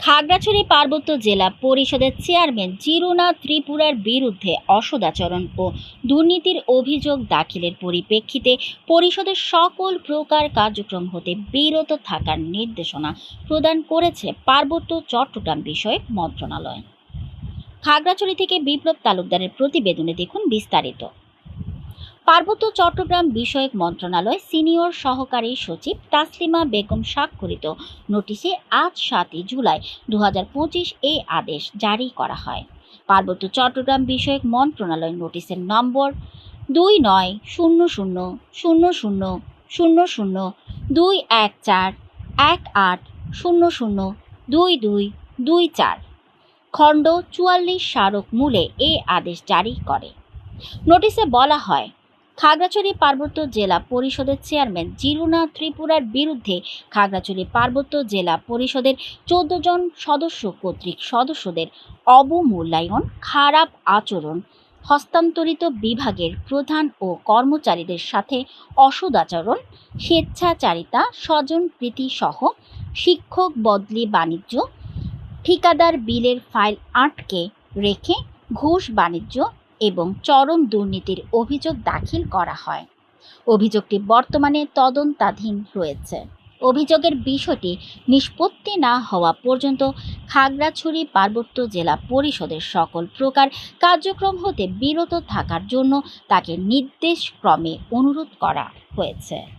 খাগড়াছড়ি পার্বত্য জেলা পরিষদের চেয়ারম্যান জিরুনা ত্রিপুরার বিরুদ্ধে অসদাচরণ ও দুর্নীতির অভিযোগ দাখিলের পরিপ্রেক্ষিতে পরিষদের সকল প্রকার কার্যক্রম হতে বিরত থাকার নির্দেশনা প্রদান করেছে পার্বত্য চট্টগ্রাম বিষয়ক মন্ত্রণালয়। খাগড়াছড়ি থেকে বিপ্লব তালুকদারের প্রতিবেদনে দেখুন বিস্তারিত। পার্বত্য চট্টগ্রাম বিষয়ক মন্ত্রণালয় সিনিয়র সহকারী সচিব তাসলিমা বেগম স্বাক্ষরিত নোটিশে আজ সাতই জুলাই দু এই আদেশ জারি করা হয়। পার্বত্য চট্টগ্রাম বিষয়ক মন্ত্রণালয় নোটিশের নম্বর দুই নয় শূন্য শূন্য শূন্য শূন্য শূন্য শূন্য দুই এক চার এক আট শূন্য শূন্য দুই দুই দুই চার। খণ্ড চুয়াল্লিশ স্মারক মূলে এই আদেশ জারি করে। নোটিশে বলা হয় খাগড়াছড়ি পার্বত্য জেলা পরিষদের চেয়ারম্যান জিরুনা ত্রিপুরার বিরুদ্ধে খাগড়াছড়ি পার্বত্য জেলা পরিষদের চোদ্দ জন সদস্য কর্তৃক সদস্যদের অবমূল্যায়ন খারাপ আচরণ হস্তান্তরিত বিভাগের প্রধান ও কর্মচারীদের সাথে অসদাচরণ, স্বেচ্ছাচারিতা স্বজনপ্রীতি সহ শিক্ষক বদলি বাণিজ্য, ঠিকাদার বিলের ফাইল আটকে রেখে ঘুষ বাণিজ্য এবং চরম দুর্নীতির অভিযোগ দাখিল করা হয়। অভিযোগটি বর্তমানে তদন্তাধীন রয়েছে। অভিযোগের বিষয়টি নিষ্পত্তি না হওয়া পর্যন্ত খাগড়াছড়ি পার্বত্য জেলা পরিষদের সকল প্রকার কার্যক্রম হতে বিরত থাকার জন্য তাকে নির্দেশক্রমে অনুরোধ করা হয়েছে।